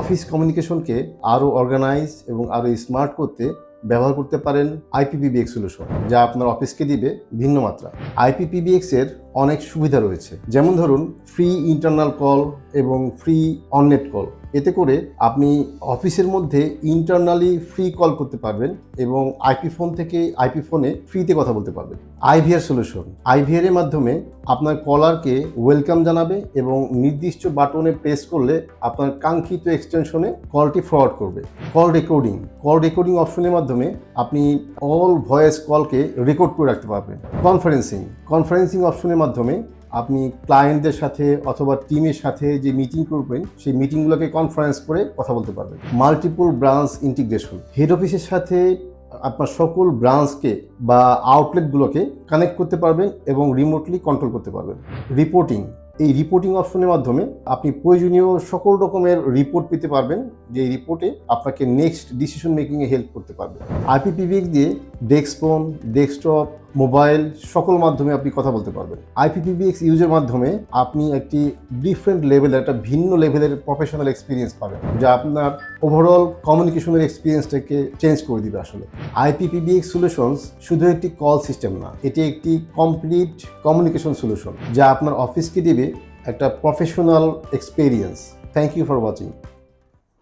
Office কমিউনিকেশনকে আরও organise এবং আরও স্মার্ট করতে ব্যবহার করতে পারেন আইপিপিবিএক্স সলিউশন, যা আপনার অফিসকে দিবে ভিন্ন মাত্রা। আইপিপিবিএক্স এর অনেক সুবিধা রয়েছে। যেমন ধরুন ফ্রি ইন্টারনাল কল এবং ফ্রি অননেট কল এতে করে আপনি অফিসের মধ্যে ইন্টারনালি ফ্রি কল করতে পারবেন এবং আইপি ফোন থেকে আইপি ফোনে ফ্রিতে কথা বলতে পারবেন। আইভিআর সলিউশন আইভিআর এর মাধ্যমে আপনার কলারকে ওয়েলকাম জানাবে এবং নির্দিষ্ট বাটনে প্রেস করলে আপনার কাঙ্ক্ষিত এক্সটেনশনে কলটি ফরওয়ার্ড করবে। কল রেকর্ডিং কল রেকর্ডিং অপশনের মাধ্যমে আপনি অল ভয়েস কলকে রেকর্ড করে রাখতে পারবেন। কনফারেন্সিং কনফারেন্সিং অপশনের মাধ্যমে আপনি ক্লায়েন্টদের সাথে অথবা টিমের সাথে যে মিটিং করবেন, সেই মিটিংগুলোকে কনফারেন্স করে কথা বলতে পারবেন। মাল্টিপল ব্রাঞ্চ ইন্টিগ্রেশন হেড অফিসের সাথে আপনার সকল ব্রাঞ্চকে বা আউটলেটগুলোকে কানেক্ট করতে পারবেন এবং রিমোটলি কন্ট্রোল করতে পারবেন। রিপোর্টিং এই রিপোর্টিং অপশনের মাধ্যমে আপনি প্রয়োজনীয় সকল রকমের রিপোর্ট পেতে পারবেন, যে রিপোর্টে আপনাকে নেক্সট ডিসিশন মেকিংয়ে হেল্প করতে পারবে। আইপিপিবিএক্স দিয়ে ডেস্কফোন ডেস্কটপ মোবাইল, সকল মাধ্যমে আপনি কথা বলতে পারবেন। আইপিপিবিএক্স ইউজের মাধ্যমে আপনি একটি ডিফারেন্ট লেভেলের একটা ভিন্ন লেভেলের প্রফেশনাল এক্সপিরিয়েন্স পাবেন, যা আপনার ওভারঅল কমিউনিকেশনের এক্সপিরিয়েন্সটাকে চেঞ্জ করে দিবে আসলে। আইপিপিবিএক্স সলিউশনস শুধু একটি কল সিস্টেম না, এটি একটি কমপ্লিট কমিউনিকেশন সলিউশন যা আপনার অফিসকে দিবে একটা professional experience thank you for watching